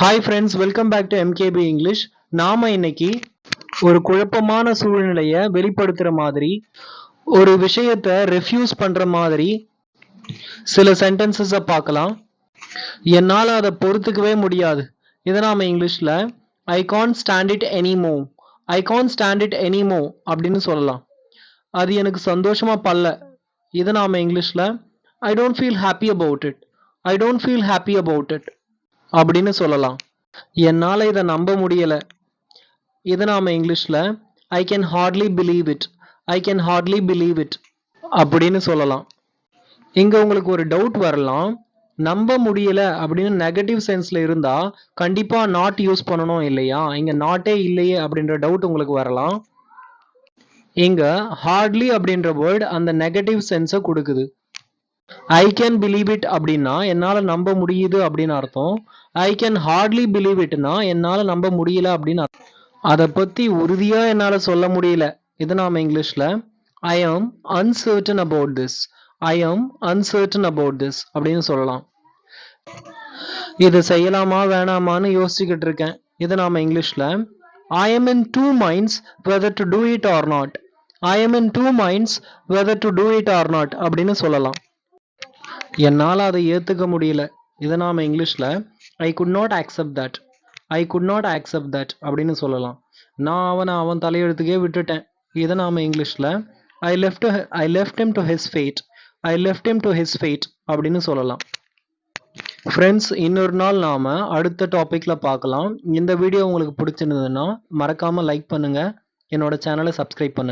Hi friends welcome back to MKP English நாம இன்னைக்கு ஒரு குழப்பமான சூழ்நிலையை வெளிப்படுத்துகிற மாதிரி ஒரு விஷயத்தை ரெஃப்யூஸ் பண்ணுற மாதிரி சில சென்டென்சஸை பார்க்கலாம். என்னால் அதை பொறுத்துக்கவே முடியாது. இதை நாம் இங்கிலீஷில் I can't stand it anymore I can't stand it anymore அப்படின்னு சொல்லலாம். அது எனக்கு சந்தோஷமாக பல்ல. இதை நாம இங்கிலீஷில் I don't feel happy about it I don't feel happy about it அப்படின்னு சொல்லலாம். என்னால் இதை நம்ப முடியலை. இதை நாம் இங்கிலீஷில் I can hardly believe it I can hardly believe it அப்படின்னு சொல்லலாம். இங்கே உங்களுக்கு ஒரு டவுட் வரலாம். நம்ப முடியல அப்படின்னு நெகட்டிவ் சென்ஸில் இருந்தால் கண்டிப்பாக நாட் யூஸ் பண்ணணும் இல்லையா? இங்கே நாட்டே இல்லையே அப்படின்ற டவுட் உங்களுக்கு வரலாம். இங்கே ஹார்ட்லி அப்படின்ற வேர்ட் அந்த நெகட்டிவ் சென்ஸை கொடுக்குது. ஐ கேன் பிலீவ் இட் அப்படின்னா என்னால் நம்ப முடியுது அப்படின்னு அர்த்தம். ஐ கேன் ஹார்ட்லி பிலீவ் இட்னா என்னால் நம்ப முடியல அப்படின்னு அர்த்தம். அதை பற்றி உறுதியாக என்னால் சொல்ல முடியல. இது நாம் இங்கிலீஷில். ஐ ஆம் அன்சர்டன் அபவுட் திஸ் ஐ ஆம் அன்சர்டன் அபவுட் திஸ் அப்படின்னு சொல்லலாம். இது செய்யலாமா வேணாமான்னு யோசிச்சுக்கிட்டு இருக்கேன். இதை நாம் இங்கிலீஷில். I am in two minds whether to do it or not I am in two minds whether to do it or not அப்படின்னு சொல்லலாம். என்னால் அதை ஏற்றுக்க முடியல. இதை நாம் இங்கிலீஷில் I could not accept that I could not accept that அப்படின்னு சொல்லலாம். நான் அவனை அவன் தலையெழுத்துக்கே விட்டுட்டேன். இதை நாம் இங்கிலீஷில் I left I left him to his fate I left him to his fate அப்படின்னு சொல்லலாம். ஃப்ரெண்ட்ஸ் இன்னொரு நாள் நாம் அடுத்த டாப்பிக்கில் பார்க்கலாம். இந்த வீடியோ உங்களுக்கு பிடிச்சிருந்ததுன்னா மறக்காமல் லைக் பண்ணுங்கள் என்னோட சேனலை சப்ஸ்கிரைப் பண்ணுங்கள்